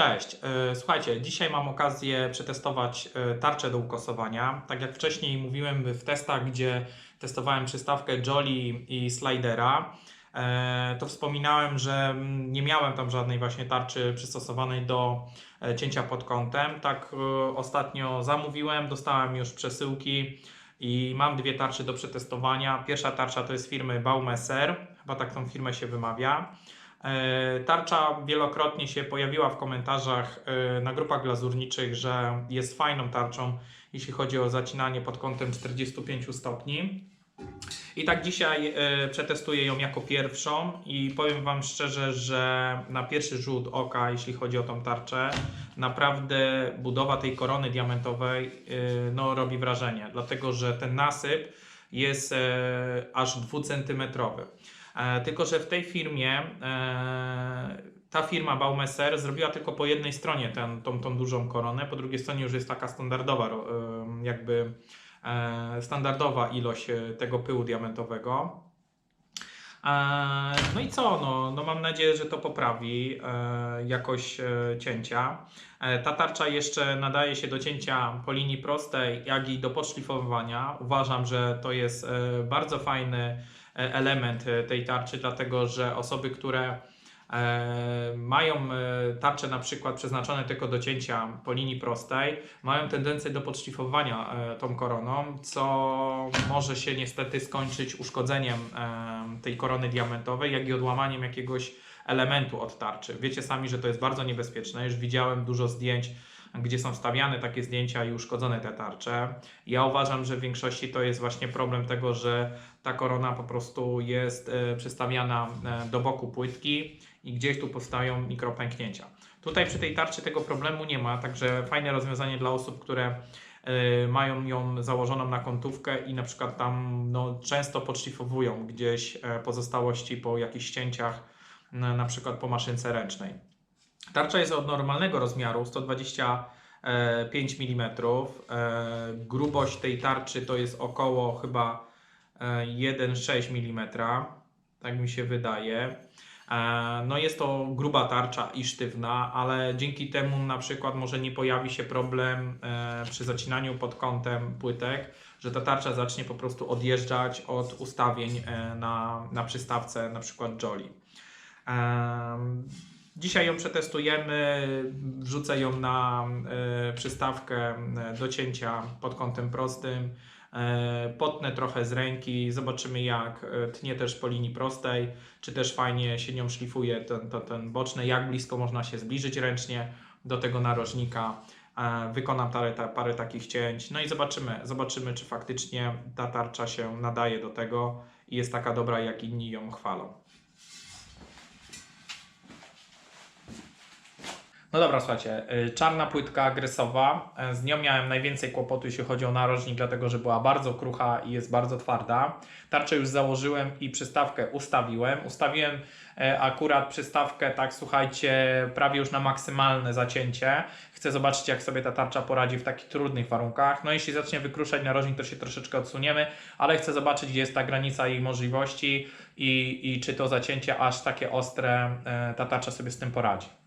Cześć. E, Słuchajcie, dzisiaj mam okazję przetestować e, tarczę do ukosowania. Tak jak wcześniej mówiłem w testach, gdzie testowałem przystawkę Jolly i Slidera, e, to wspominałem, że mm, nie miałem tam żadnej właśnie tarczy przystosowanej do cięcia pod kątem. Tak ostatnio zamówiłem, dostałem już przesyłki i mam dwie tarcze do przetestowania. Pierwsza tarcza to jest firmy Baumesser, chyba tak tą firmę się wymawia. E, Tarcza wielokrotnie się pojawiła w komentarzach e, na grupach glazurniczych, że jest fajną tarczą, jeśli chodzi o zacinanie pod kątem 45 stopni. I tak dzisiaj e, przetestuję ją jako pierwszą i powiem Wam szczerze, że na pierwszy rzut oka, jeśli chodzi o tą tarczę, naprawdę budowa tej korony diamentowej no, robi wrażenie, dlatego że ten nasyp jest aż dwucentymetrowy. E, tylko, że w tej firmie e, ta firma Baumesser zrobiła tylko po jednej stronie ten, tą, tą dużą koronę, po drugiej stronie już jest taka standardowa, jakby e, standardowa ilość tego pyłu diamentowego. No i co? No, no mam nadzieję, że to poprawi jakość cięcia. Ta tarcza jeszcze nadaje się do cięcia po linii prostej, jak i do podszlifowywania. Uważam, że to jest bardzo fajny element e, tej tarczy, dlatego że osoby, które e, mają e, tarcze na przykład przeznaczone tylko do cięcia po linii prostej, mają tendencję do podszlifowania e, tą koroną, co może się niestety skończyć uszkodzeniem e, tej korony diamentowej, jak i odłamaniem jakiegoś elementu od tarczy. Wiecie sami, że to jest bardzo niebezpieczne. Już widziałem dużo zdjęć, gdzie są stawiane takie zdjęcia i uszkodzone te tarcze. Ja uważam, że w większości to jest właśnie problem tego, że ta korona po prostu jest e, przystawiana e, do boku płytki i gdzieś tu powstają mikropęknięcia. Tutaj przy tej tarczy tego problemu nie ma, także fajne rozwiązanie dla osób, które y, mają ją założoną na kątówkę i na przykład tam no, często podszlifowują gdzieś e, pozostałości po jakichś cięciach, na przykład po maszynce ręcznej. Tarcza jest od normalnego rozmiaru 125 mm. E, Grubość tej tarczy to jest około chyba e, 1,6 mm. Tak mi się wydaje. E, No jest to gruba tarcza i sztywna, ale dzięki temu na przykład może nie pojawi się problem e, przy zacinaniu pod kątem płytek, że ta tarcza zacznie po prostu odjeżdżać od ustawień e, na, na przystawce, na przykład Jolly. Dzisiaj ją przetestujemy, wrzucę ją na e, przystawkę e, do cięcia pod kątem prostym. E, Potnę trochę z ręki, zobaczymy jak tnie też po linii prostej, czy też fajnie się nią szlifuje ten, ten, boczny, jak blisko można się zbliżyć ręcznie do tego narożnika. Wykonam parę, parę takich cięć, no i zobaczymy, zobaczymy czy faktycznie ta tarcza się nadaje do tego i jest taka dobra, jak inni ją chwalą. No dobra, słuchajcie, y, czarna płytka agresowa, y, z nią miałem najwięcej kłopotu, jeśli chodzi o narożnik, dlatego że była bardzo krucha i jest bardzo twarda. Tarczę już założyłem i przystawkę ustawiłem. Ustawiłem y, akurat przystawkę, tak słuchajcie, prawie już na maksymalne zacięcie. Chcę zobaczyć, jak sobie ta tarcza poradzi w takich trudnych warunkach. No jeśli zacznie wykruszać narożnik, to się troszeczkę odsuniemy, ale chcę zobaczyć, gdzie jest ta granica jej możliwości i, i czy to zacięcie aż takie ostre, y, ta tarcza sobie z tym poradzi.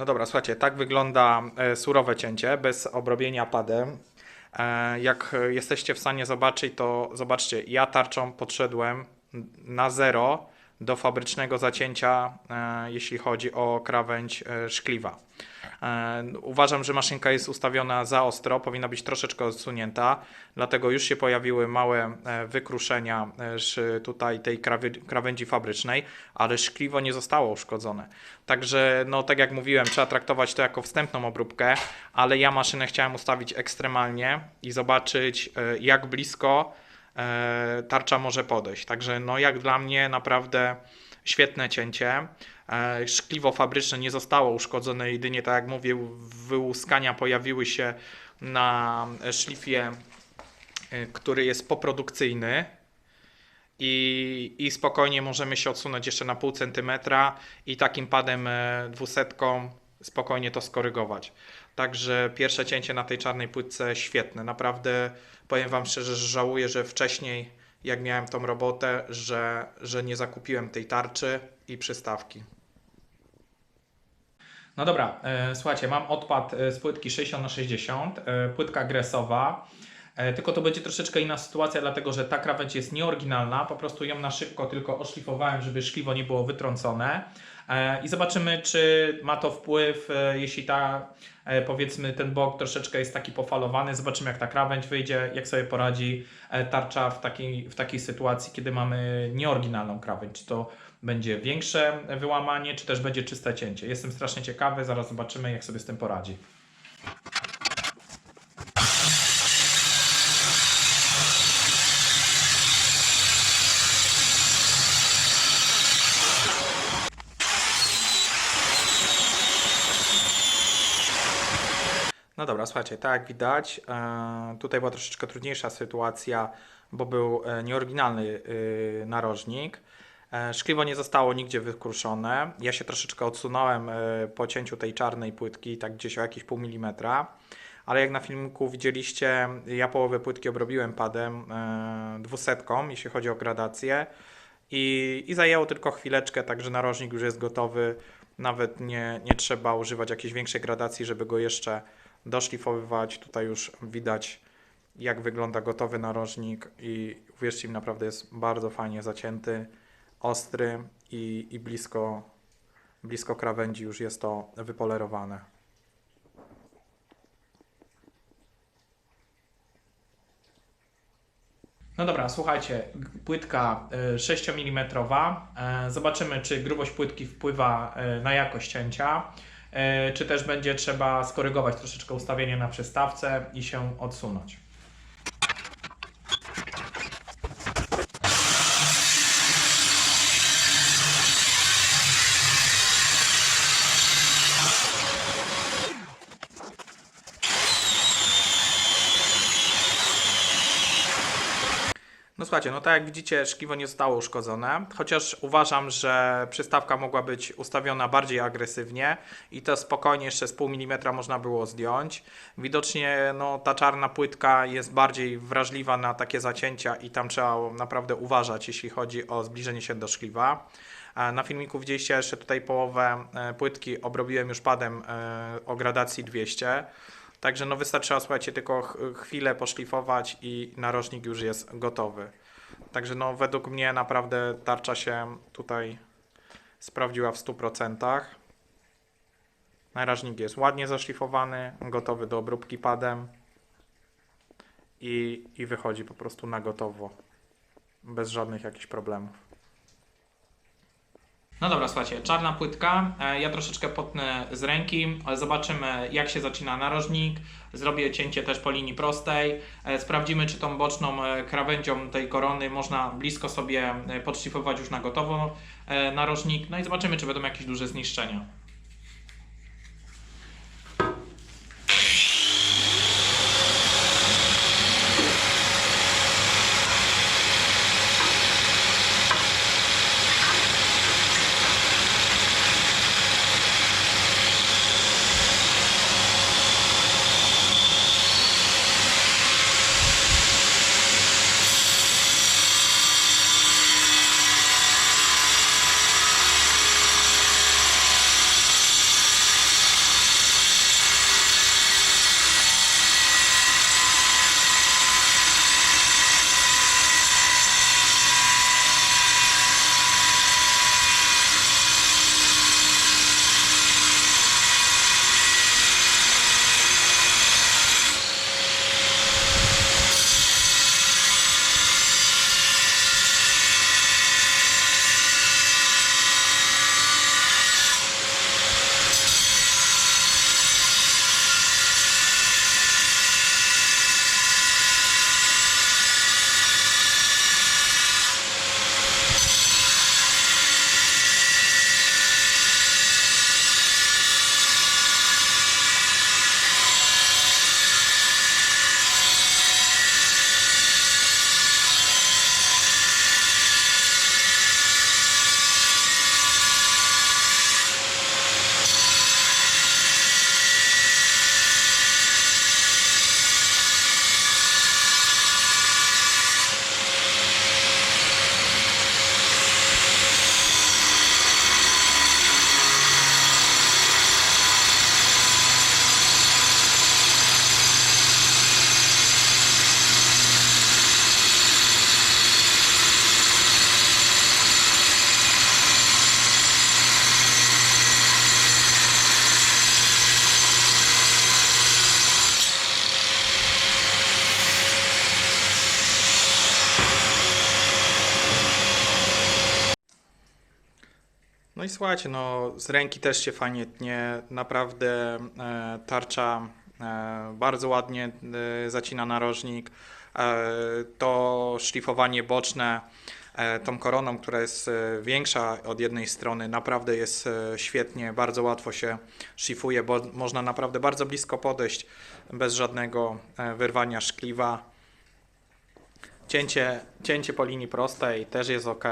No dobra, słuchajcie, tak wygląda e, surowe cięcie bez obrobienia padem. E, jak e, jesteście w stanie zobaczyć, to zobaczcie, ja tarczą podszedłem na zero do fabrycznego zacięcia, jeśli chodzi o krawędź szkliwa. E, Uważam, że maszynka jest ustawiona za ostro, powinna być troszeczkę odsunięta, dlatego już się pojawiły małe e, wykruszenia e, tutaj tej krawędzi fabrycznej, ale szkliwo nie zostało uszkodzone. Także, no tak jak mówiłem, trzeba traktować to jako wstępną obróbkę, ale ja maszynę chciałem ustawić ekstremalnie i zobaczyć, jak blisko tarcza może podejść. Także, no jak dla mnie, naprawdę świetne cięcie. E, Szkliwo fabryczne nie zostało uszkodzone, jedynie tak jak mówię, wyłuskania pojawiły się na szlifie, e, który jest poprodukcyjny. I, I spokojnie możemy się odsunąć jeszcze na pół centymetra i takim padem e, dwusetką spokojnie to skorygować. Także pierwsze cięcie na tej czarnej płytce świetne. Naprawdę powiem Wam szczerze, że żałuję, że wcześniej, jak miałem tą robotę, że, że nie zakupiłem tej tarczy i przystawki. No dobra, e, słuchajcie, mam odpad e, z płytki 60 na 60 e, płytka gresowa. Tylko to będzie troszeczkę inna sytuacja, dlatego że ta krawędź jest nieoryginalna. Po prostu ją na szybko tylko oszlifowałem, żeby szkliwo nie było wytrącone. E, I zobaczymy, czy ma to wpływ, e, jeśli ta, e, powiedzmy, ten bok troszeczkę jest taki pofalowany. Zobaczymy, jak ta krawędź wyjdzie, jak sobie poradzi tarcza w takiej, w takiej sytuacji, kiedy mamy nieoryginalną krawędź. Czy to będzie większe wyłamanie, czy też będzie czyste cięcie. Jestem strasznie ciekawy, zaraz zobaczymy, jak sobie z tym poradzi. No dobra, słuchajcie, tak jak widać, e, tutaj była troszeczkę trudniejsza sytuacja, bo był e, nieoryginalny e, narożnik. Szkliwo nie zostało nigdzie wykruszone. Ja się troszeczkę odsunąłem po cięciu tej czarnej płytki, tak gdzieś o jakieś pół milimetra. Ale jak na filmiku widzieliście, ja połowę płytki obrobiłem padem dwusetką, jeśli chodzi o gradację. I, I zajęło tylko chwileczkę, także narożnik już jest gotowy. Nawet nie, nie trzeba używać jakiejś większej gradacji, żeby go jeszcze doszlifowywać. Tutaj już widać, jak wygląda gotowy narożnik i uwierzcie mi, naprawdę jest bardzo fajnie zacięty, ostry i, i blisko, blisko krawędzi już jest to wypolerowane. No dobra, słuchajcie, płytka y, 6 mm. E, Zobaczymy, czy grubość płytki wpływa e, na jakość cięcia, czy też będzie trzeba skorygować troszeczkę ustawienie na przystawce i się odsunąć. Słuchajcie, no tak jak widzicie, szkliwo nie zostało uszkodzone, chociaż uważam, że przystawka mogła być ustawiona bardziej agresywnie i to spokojnie jeszcze z pół milimetra można było zdjąć. Widocznie no, ta czarna płytka jest bardziej wrażliwa na takie zacięcia i tam trzeba naprawdę uważać, jeśli chodzi o zbliżenie się do szkliwa. E, Na filmiku widzieliście jeszcze tutaj połowę e, płytki obrobiłem już padem e, o gradacji 200. Także no wystarczyło, słuchajcie, tylko ch- chwilę poszlifować i narożnik już jest gotowy. Także no według mnie naprawdę tarcza się tutaj sprawdziła w 100%. Narożnik jest ładnie zaszlifowany, gotowy do obróbki padem i, i wychodzi po prostu na gotowo, bez żadnych jakichś problemów. No dobra, słuchajcie, czarna płytka. E, Ja troszeczkę potnę z ręki, ale zobaczymy jak się zaczyna narożnik. Zrobię cięcie też po linii prostej. E, Sprawdzimy, czy tą boczną e, krawędzią tej korony można blisko sobie podszlifować już na gotowo narożnik. No i zobaczymy, czy będą jakieś duże zniszczenia. No i słuchajcie, no z ręki też się fajnie tnie, naprawdę e, tarcza e, bardzo ładnie e, zacina narożnik. E, to szlifowanie boczne e, tą koroną, która jest e, większa od jednej strony, naprawdę jest e, świetnie, bardzo łatwo się szlifuje, bo można naprawdę bardzo blisko podejść bez żadnego e, wyrwania szkliwa. Cięcie, cięcie po linii prostej też jest ok.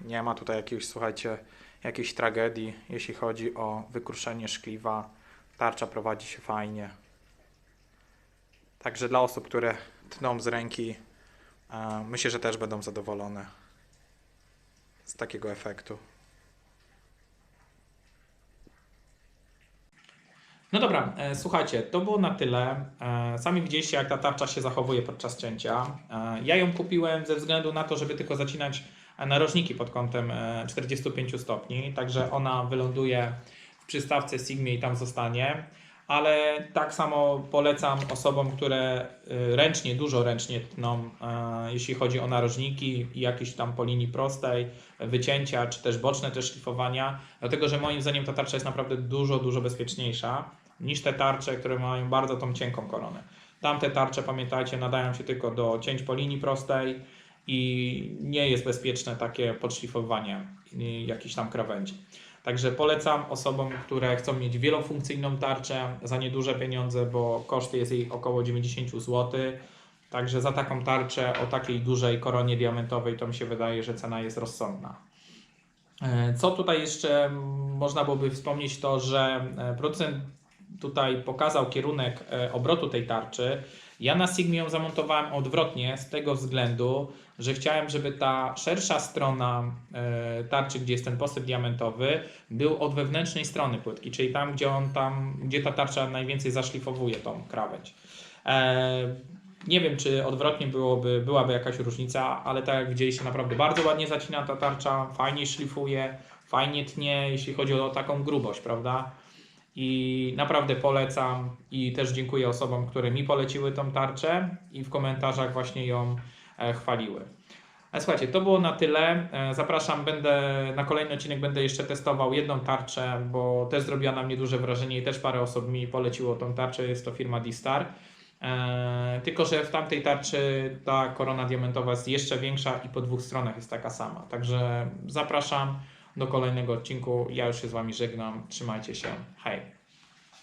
Nie ma tutaj jakiegoś, słuchajcie, jakiejś tragedii, jeśli chodzi o wykruszenie szkliwa. Tarcza prowadzi się fajnie. Także dla osób, które tną z ręki, e, myślę, że też będą zadowolone z takiego efektu. No dobra, e, słuchajcie, to było na tyle. E, sami widzieliście, jak ta tarcza się zachowuje podczas cięcia. Ja ją kupiłem ze względu na to, żeby tylko zacinać narożniki pod kątem e, 45 stopni, także ona wyląduje w przystawce Sigma i tam zostanie. Ale tak samo polecam osobom, które e, ręcznie, dużo ręcznie tną, e, jeśli chodzi o narożniki i jakieś tam po linii prostej, wycięcia, czy też boczne też szlifowania, dlatego że moim zdaniem ta tarcza jest naprawdę dużo, dużo bezpieczniejsza niż te tarcze, które mają bardzo tą cienką koronę. Tamte tarcze, pamiętajcie, nadają się tylko do cięć po linii prostej i nie jest bezpieczne takie podszlifowanie jakichś tam krawędzi. Także polecam osobom, które chcą mieć wielofunkcyjną tarczę za nieduże pieniądze, bo koszt jest jej około 90 zł. Także za taką tarczę o takiej dużej koronie diamentowej to mi się wydaje, że cena jest rozsądna. E, Co tutaj jeszcze można byłoby wspomnieć, to że e, producent tutaj pokazał kierunek e, obrotu tej tarczy. Ja na Sigmie ją zamontowałem odwrotnie z tego względu, że chciałem, żeby ta szersza strona e, tarczy, gdzie jest ten posyp diamentowy, był od wewnętrznej strony płytki, czyli tam, gdzie on tam, gdzie ta tarcza najwięcej zaszlifowuje tą krawędź. E, nie wiem, czy odwrotnie byłoby, byłaby jakaś różnica, ale tak jak widzieliście, naprawdę bardzo ładnie zacina ta tarcza, fajnie szlifuje, fajnie tnie, jeśli chodzi o taką grubość, prawda? I naprawdę polecam i też dziękuję osobom, które mi poleciły tą tarczę i w komentarzach właśnie ją e, chwaliły. A słuchajcie, to było na tyle. E, Zapraszam, będę na kolejny odcinek będę jeszcze testował jedną tarczę, bo też zrobiła na mnie duże wrażenie i też parę osób mi poleciło tą tarczę. Jest to firma D-Star. E, tylko, że w tamtej tarczy ta korona diamentowa jest jeszcze większa i po dwóch stronach jest taka sama. Także zapraszam do kolejnego odcinku. Ja już się z Wami żegnam. Trzymajcie się. Hej.